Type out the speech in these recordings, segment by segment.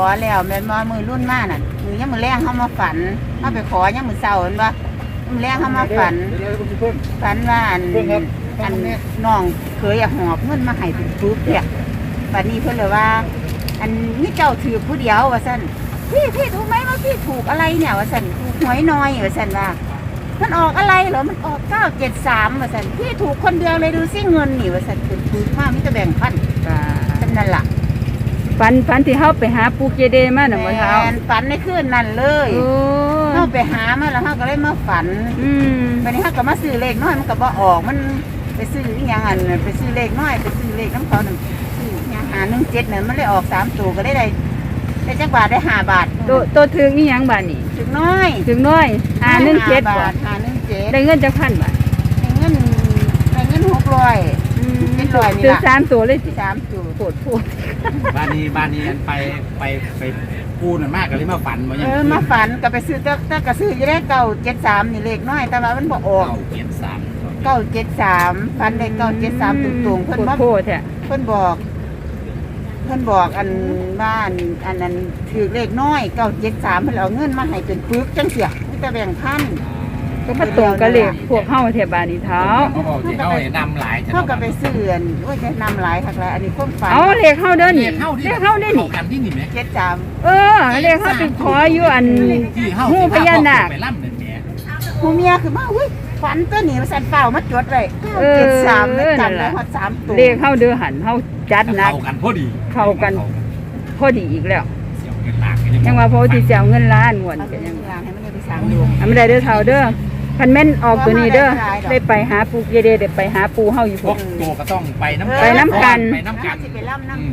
อแล้วแม่นบ่มือรุ่นมาน่ะมือยามมือแรงเฮามาฝันเฮาไปขอยามมือเช้าเห็นบ่มือแรงเฮามาฝัน เดี๋ยวคุณเพิ่ม ฝันว่าอันเพิ่นครับ อันน้องเคยอยากหอบเงินมาให้เป็นปุ๊บเนี่ยบัดนี้เพิ่นเลยว่า อันนี้เจ้าถือผู้เดียวว่าซั่นพี่พี่รู้ไหมว่าพี่ถูกอะไรเนี่ยว่าซั่นถูกหวยน้อยว่าซั่นว่า มันออกอะไรเหรอมันออกเก้าเจ็ดสามว่าสันพี่ถูกคนเดียวเลยดูซิเงินนี่ว่าสันเป็นถูกมากมิจะแบ่งพันสัน นั่นล่ะ ฝันฝันที่เฮาไปหาปูเกเดมาน่ะบ่เท้าแม่นฝันในคืนนั่นเลยโอ้เข้าไปหามาแล้วเขาก็เลยมาฝันอืมวันนี้เขาก็มาซื้อเลขน้อยมันก็บ่ออกมันไปซื้ออีหยังอันนั้นไปซื้อเลขน้อยไปซื้อเลขน้ำเขาหนึ่งซื้ออีหยังหาหนึ่งเจ็ดนั่นมันเลยออกสามตัวก็ได้ได้ได้จักบาทได้ห้าบาทโตโตถึงอีหยังบาดนี้ถึงน้อยถึงน้อยหาหนึ่งเจ็ดห้าบ่บาทหาหนึ่งเจ็ดได้เงินจักพันบาทได้เงินได้เงินหกร้อยอืมเป็นร้อยนี่ซื้อล่ะสามตัวเลยสิสามตัวโปวดโพด บ้านนี้บ้านนี้อันไปไปไปปูนั่นมากก็เลยมาฝันว่าเอยังอมาฝันก็ไปซื้อแต่แต่ก็ซื้ออยู่ได้เก้าเจ็ดสามนี่เลขน้อย แต่ว่ามันบ่ออกเก้าเจ็ดสามเก้าเจ็ดสามฝันได้เก้าเจ็ดสามตรงๆเพิ่นโพดมาโพดแท้เพิ่นบอก เพิ่นบอกอันบ้านอันนั้นถือเลขน้อยเก้าเจ็ดสามเพิ่นเอาเงินมาให้เป็นปึกจังเสียมีแต่แบ่งพัน ก็มาตรงกับเลขพวกเฮาแถวบ้านนี้เท้าเขาบอกที่เขาเห็นนำหลายเท่ากับไปซื้ออันโอ้ยจะนำหลายคักแล้วอันนี้ความฝันเอาเลขเฮาเด้อนี่เข้าที่เลขเฮาได้เข้านี่กันที่นี่ไหมเจ็ดสามเออเลขเฮาไปขออยู่อันที่เข้าหูพญานาคไปล่ำเนี่ยแหมผู้เมียคือมาอุ้ยฝันตัวนี้มาสั่นเปล่ามาจดเลยเออเจ็ดสามแล้วนั่นจำล่ะได้ฮอดสามตัวเลขเฮาเด้อหันเฮาจัดหนักเข้ากันพอดีเข้ากันพอดีอีกแล้วเสียวเงินหลากยังว่าพอที่จะเอาเงินล้านงวดเอาก็เป็นยังอย่างให้มันได้ไปสามดวงอันไม่ได้เด้อเท่าเด้อ คันแม่นออกตัวนี้เด้อได้ไปหาปูเยเดได้ไปหาปูเฮาอยู่พพุ่วนกตัวก็ต้องไปน้ำไปน้ำกัน ไปน้ำกันสิไปล่ำน้อืม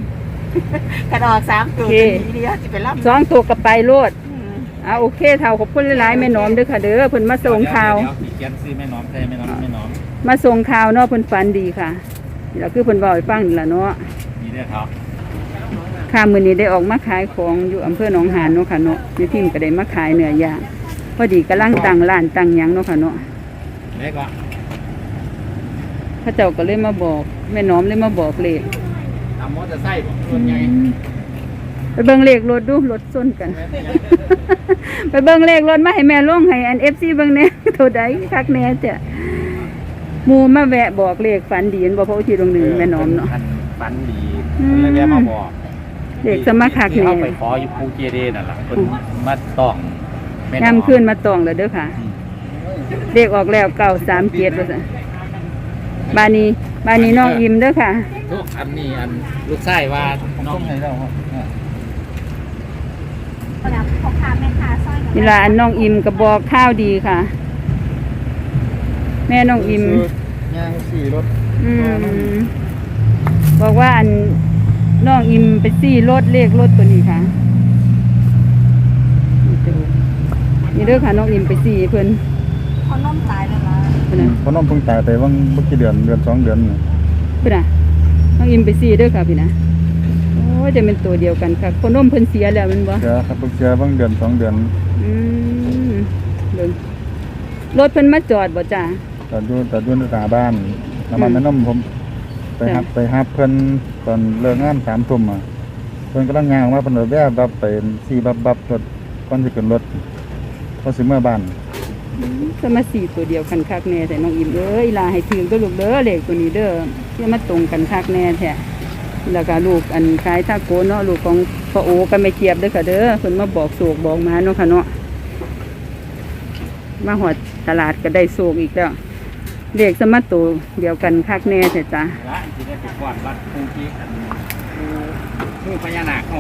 ำกระดอกสามตัวโอเคทีเดียวสิไปล่ำสองตัวกับไปโลดอืมอ่าโอเคเท่าขอบคุณหลายๆแม่น้อมเด้อค่ะเด้อเพิ่นมาส่งข่าวเดี๋ยเขียนซื้อแม่น้อมใช่แม่น้อมแม่น้อมมาส่งข่าวเนาะเพิ่นฝันดีค่ะนี่ล่ะคือเพิ่นเว้าให้ฟังนี่ล่ะเนาะ นี่เด้อครับค่ามื้อนี้ได้ออกมาขายของอยู่อำเภอหนองหานเนาะค่ะเนาะอยู่ทีมก็ได้มาขายเนื้อย่าง พอดีกำลังตั้งร้านตั้งหยังเนาะค่ะเนาะเล็กว่าพระเจ้าก็เลยมาบอก แม่น้อมเลยมาบอกเลขทำมอเตอร์ไซค์ส่วนใหญ่ไปเบิ่งเลขรถดูรถส้นกัน ไปเบิ่งเลขรถมาให้แม่ลงให้อัน FC เบิ่งแหน่เท่าใดคักแหน่จ้ะหมู่มาแวะบอกเลขฝันดีอันบ่เพราะว่าที่ตรงหนึงแม่น้อมเนาะฝันดีอืมเลยแวะมาบอกเลขสมาคักที่แหน่เขาไปขออยู่ภูเก็ตนั่นแหละคนมาต้องแม่ ยามคืนมาตองแล้วเด้อค่ะอืมเลขออกแล้ว937ว่าซั่นบานนี้บานนี้น้องอิ่มเด้อค่ะ ทุกอันนี้อันลูกไส้ว่าน้องนี่ล่ะอันน้องอิ่มก็บอกข้าวดีค่ะ แม่น้องอิ่มย่างสี่รถอืมบอกว่าอันน้องอิมไปซี่รถเลขรถตัวนี้ค่ะนี่เด้อ นี่เด้อค่ะน้องอิมไปซี่เพิ่นเขาน้มตายเลยนะเพิ่นน่ะเพราะน้องเพิ่งตายไปว่างเมื่อกี่เดือนเดือนสองเดือนน่ะเพิ่นน่ะน้องอิมไปซี่เด้อค่ะพี่นะโอ้ยจะเป็นตัวเดียวกันค่ะคนนมเพิ่นเสียแล้วแมันบ่เสียครับเพิ่งเสียว่างเดือนสองเดือนอืมเบิ่งรถเพิ่นมาจอดบ่จ้า ตอนอยู่ตอนอยู่ในตาบ้านน้ำมันอืมแม่น้ำผมไปหับจ้ะ ไปหับเพิ่นตอนเลิกงานสามทุ่มอะเพิ่นกำลังงานว่าเพิ่นเอาแวะบับไปสี่บับบับรถก่อนจะขึ้นรถ พอสิเมื่อบ้านก็มาสี่ตัวเดียวกันคักแน่แต่น้องอิมเอ้ยลาให้ถึงเด้อลูกเด้อเลขตัวนี้เด้อที่มาตรงกันคักแน่แท้แล้วก็ลูกอันขายทาโกเนาะลูกของพ่อโอก็ไม่เจียบเด้อค่ะเด้อเพิ่นมาบอกโศกบอกมาเนาะค่ะเนาะมาหอดตลาดก็ได้โศกอีกแล้วเด็กสมัตโตวเดียวกันคักแน่แท้จ้ะละที่ได้ไปกวาดวัดภูเก็ตภูพญานาคเขา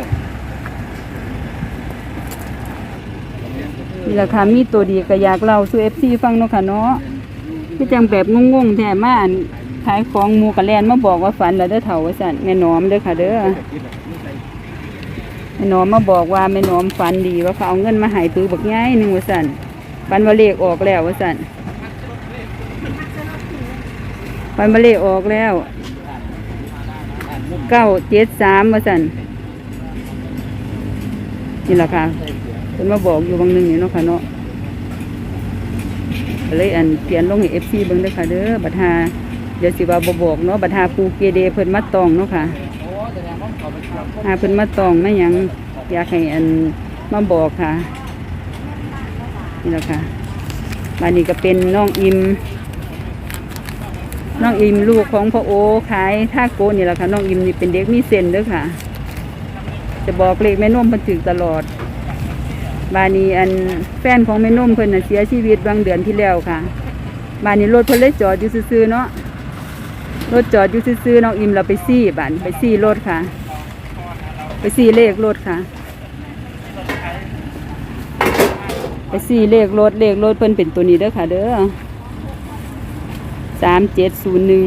นี่ราคามีตัวดีก็อยากเล่าสู่ FC ฟังเนาะค่ะเนาะคือจังแบบงงๆแท้มาอันขายของหมูกระแลนมาบอกว่าฝันแล้วเด้อเฒ่าว่าซั่นแม่น้อมเด้อค่ะเด้อแม่น้อมมาบอกว่าแม่น้อมฝันดีว่าเขาเอาเงินมาให้ปือบักใหญ่หนึ่งว่าซั่นฝันว่าเลขออกแล้วว่าซั่นปันมาเลขออกแล้วเก้าเจ็ดสามมาสั่นนี่แหละค่ะ เป็นมาบอกอยู่บางหนึ่งนี่เนาะค่ะเนาะเลยอันเปลี่ยนลงให้เอฟซีเบิ่งเด้อค่ะเด้อบัตหาเดี๋ยวสิว่าบบอกเนาะบัตหาปูเกเดเพิ่นมาตองเนาะค่ะหาเพิ่นมาตองไม่ยังอยากให้อันมาบอกค่ะ นี่แหละค่ะบ้านนี้ก็เป็นน้องอิมน้องอิมลูกของพ่อโอขายท่าโกนี่แหละค่ะน้องอิมนี่เป็นเด็กมีเซนเด้อค่ะ จะบอกเลขแม่นุ่มพิ่นถึกตลอด บานี้อันแฟนของแม่นุ่มเพิ่นน่ะเสียชีวิตบางเดือนที่แล้วค่ะ บานนี้รถเพิ่นเลยจอดอยู่ซื่อๆเนาะรถจอดอยู่ซื่อๆน้องอิมเราไปซี่บานไปซี่รถค่ะ ไปซี่เลขรถค่ะ ไปซี่เลขรถเลขรถเพิ่นเป็นตัวนี้เด้อค่ะเด้อสามเจ็ดศูนย์หนึ่ง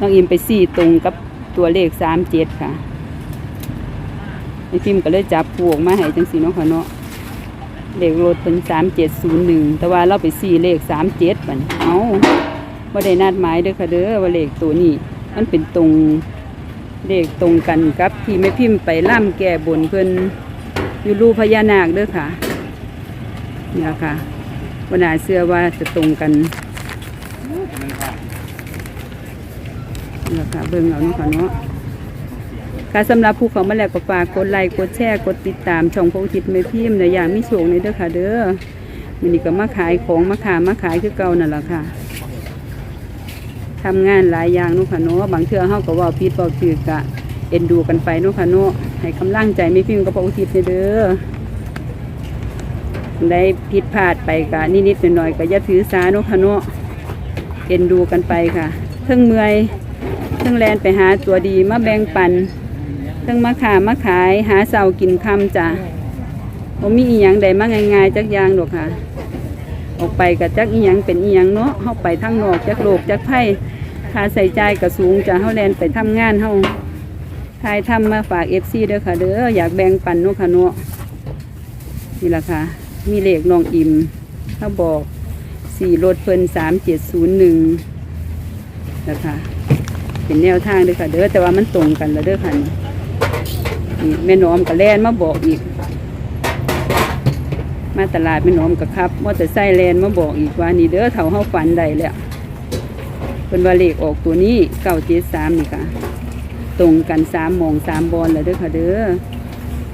น้องอิมไปซี่ตรงกับตัวเลขสามเจ็ดค่ะ ไอพิมพ์ก็เลยจับผูกมาให้จังสีเนาะค่ะเนาะเลขรถเป็นสามเจ็ดศูนย์หนึ่งแต่ว่าเราไปซี่เลขสามเจ็ดบันเอาว่าได้นัดหมายเด้อค่ะเด้อว่าเลขตัวนี้ มันเป็นตรงเลขตรงกันกับ ที่แม่พิมพ์ไปล่ำแก่บนเพิ่นอยู่รูพญานาคเด้อค่ะนี่ละค่ะวันนาเชื่อว่าจะตรงกันนี่ละค่ะเบิ่งเอาเนาะค่ะเนาะ ค่ะสำหรับผู้เขามาแล้วก็ฝากกดไลค์กดแชร์กดติดตามช่องพระอุทิศแม่พิมพ์ในอย่างมิโชคในเด้อค่ะ เด้อมันนี่ก็มาขายของมาขามาขายคือเก่านั่นแหละค่ะทำงานหลายอย่างเนาะค่ะเนาะบางเทื่อเฮาก็เว่าผิดเว้าถูกกะเอ็นดูกันไปเนาะค่ะเนาะให้กำลังใจไม่พิมพ์กับพระอุทิศเด้อได้ผิดพลาดไปกะนิดๆหน่อยๆก็อย่าถือสาเนาะค่ะเนาะเอ็นดูกันไปค่ะเพิ่งเมื่อยเพิ่งแลนไปหาตัวดีมาแบ่งปัน เพิ่งมาขามาขายหาเสากินคำจ้ะผมมีอีหยังใดมาง่ายๆจักยางหรอกค่ะ ออกไปกับจักอีหยังเป็นอีหยังเนาะเข้าไปทั้งนอกจักโลกจักไพ่ค่าใส่ใจายก็สูงจ้ะเฮาแลนไปทำงานเฮาทายทำมาฝากเอฟซีเด้อค่ะ เด้ออยากแบ่งปันเนุค่ะเนาะนี่แหละค่ะ มีเลขน้องอิ่มเขาบอกสี่รถเพิ่นสามเจ็ดศูนย์หนึ่งนะคะเป็นแนวทางเด้อค่ะ เด้อแต่ว่ามันตรงกันแล้วเด้อค่ะ นี่แม่น้อมกับแลนมาบอกอีก มาตลาดแม่น้อมกับครับมอเตอร์ไซค์แลนมาบอกอีกว่านี่เด้อเท่าเฮาฝันได้แล้วเป็นว่าเลขออกตัวนี้เก้าเจ็ดสามนี่ค่ะ ตรงกันสามมองสามบอลเลยเด้อค่ะเด้อ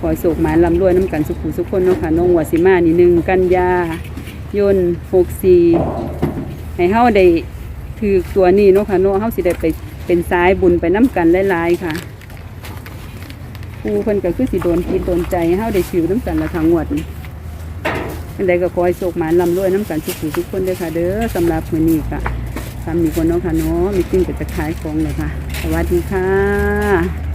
ขอโศกหมายลำรวยน้ำกันสุขุสุขคนเนาะค่ะน้องวัวสิมานี่หนึ่งกันยายนหกสี่ให้เฮาได้ถือตัวนี้เนาะค่ะเนาะเฮาสิได้ไปเป็นสายบุญไปน้ำกันหลายๆค่ะ ครูเพิ่นก็คือสิโดนกินโดนใจให้เฮาได้ชิวน้ำกันละทางงวดอันใดก็ขอให้โศกหมานลำรวยน้ำกันสุขุสุขคนเด้อค่ะ เด้อสำหรับมื้อนี้ค่ะทำมีคนน้องค่ะเนาะมีจิ้งก็จะขายของเลยค่ะ สวัสดีค่ะ